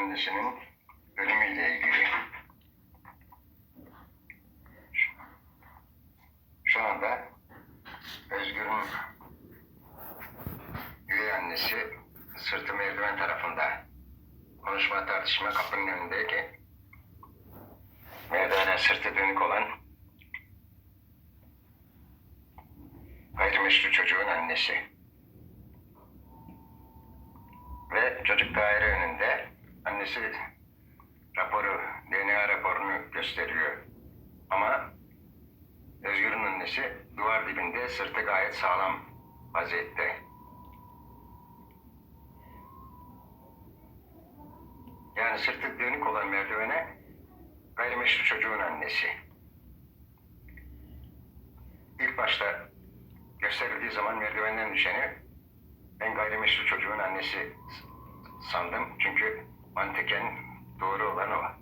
annesinin ölümüyle ilgili. Şu anda Özgür'ün üvey annesi sırtı merdiven tarafında konuşma tartışma kapının önündeyken merdivene sırtı dönük olan gayrimeşru çocuğun annesi. Ve çocuk daire önünde annesi raporu, DNA raporunu gösteriyor. Ama Özgür'ün annesi duvar dibinde sırtı gayet sağlam vaziyette. Yani sırtı dönük olan merdivene gayrimeşru çocuğun annesi. İlk başta gösterildiği zaman merdivenden düşeni ben gayrimeşru çocuğun annesi sandım. Çünkü mantıken doğru olan o.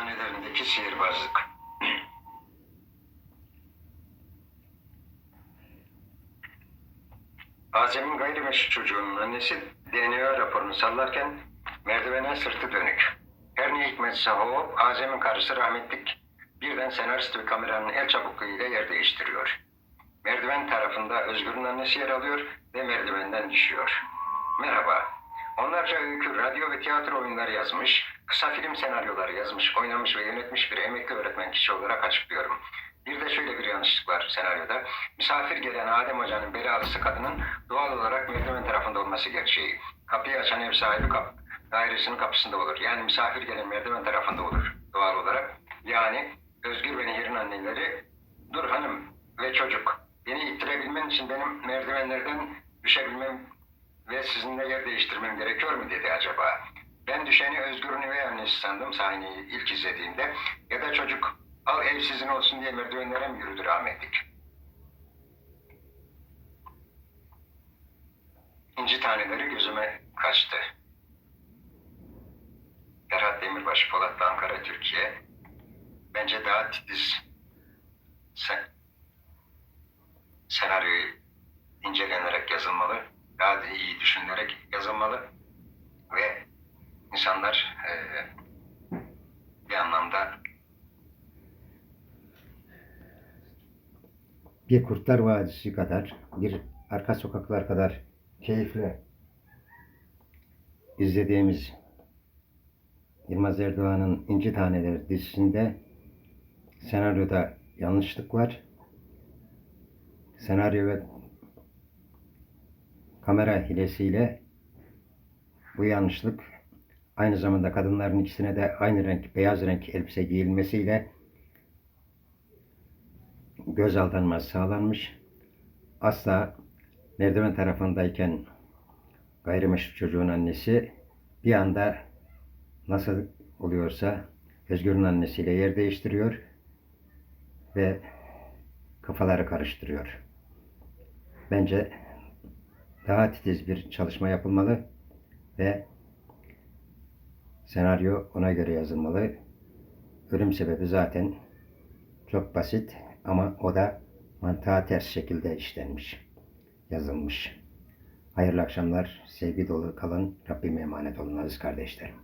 İnci tanelerindeki sihirbazlık. Azem'in gayrimeşru çocuğunun annesi DNA raporunu sallarken merdivene sırtı dönük. Her ne hikmetse o, Azem'in karısı rahmetlik birden senarist ve kameranın el çabukluğuyla yer değiştiriyor. Merdiven tarafında Özgür'ün annesi yer alıyor ve merdivenden düşüyor. Merhaba. Onlarca öykü, radyo ve tiyatro oyunları yazmış, kısa film senaryoları yazmış, oynamış ve yönetmiş bir emekli öğretmen kişi olarak açıklıyorum. Bir de şöyle bir yanlışlık var senaryoda. Misafir gelen Adem Hoca'nın belalısı kadının doğal olarak merdiven tarafında olması gerçeği. Kapıyı açan ev sahibi kap dairesinin kapısında olur. Yani misafir gelen merdiven tarafında olur doğal olarak. Yani Özgür ve Nehir'in anneleri dur hanım ve çocuk. Beni ittirebilmen için benim merdivenlerden düşebilmem ve sizinle yer değiştirmem gerekiyor mu dedi acaba. Ben düşeni Özgür'ün üvey annesi sandım sahneyi ilk izlediğimde. Ya da çocuk al ev sizin olsun diye merdivenlere mi yürüdü rahmetlik? İnci taneleri gözüme kaçtı. Ferhat Demirbaş, Polatlı, Ankara, Türkiye. Bence daha titiz sen, senaryoyu incelenerek yazılmalı. Daha da iyi düşünülerek yazılmalı. Ve insanlar eee, bir anlamda bir Kurtlar Vadisi kadar, bir Arka Sokaklar kadar keyifle izlediğimiz Yılmaz Erdoğan'ın İnci Taneleri dizisinde senaryoda yanlışlık var. Senaryo ve kamera hilesiyle bu yanlışlık aynı zamanda kadınların ikisine de aynı renk, beyaz renk elbise giyilmesiyle göz aldanması sağlanmış. Asla merdiven tarafındayken gayrimeşru çocuğun annesi bir anda nasıl oluyorsa Özgür'ün annesiyle yer değiştiriyor ve kafaları karıştırıyor. Bence daha titiz bir çalışma yapılmalı ve senaryo ona göre yazılmalı. Ölüm sebebi zaten çok basit ama o da mantığa ters şekilde işlenmiş, yazılmış. Hayırlı akşamlar. Sevgi dolu kalın. Rabbime emanet olun aziz kardeşlerim.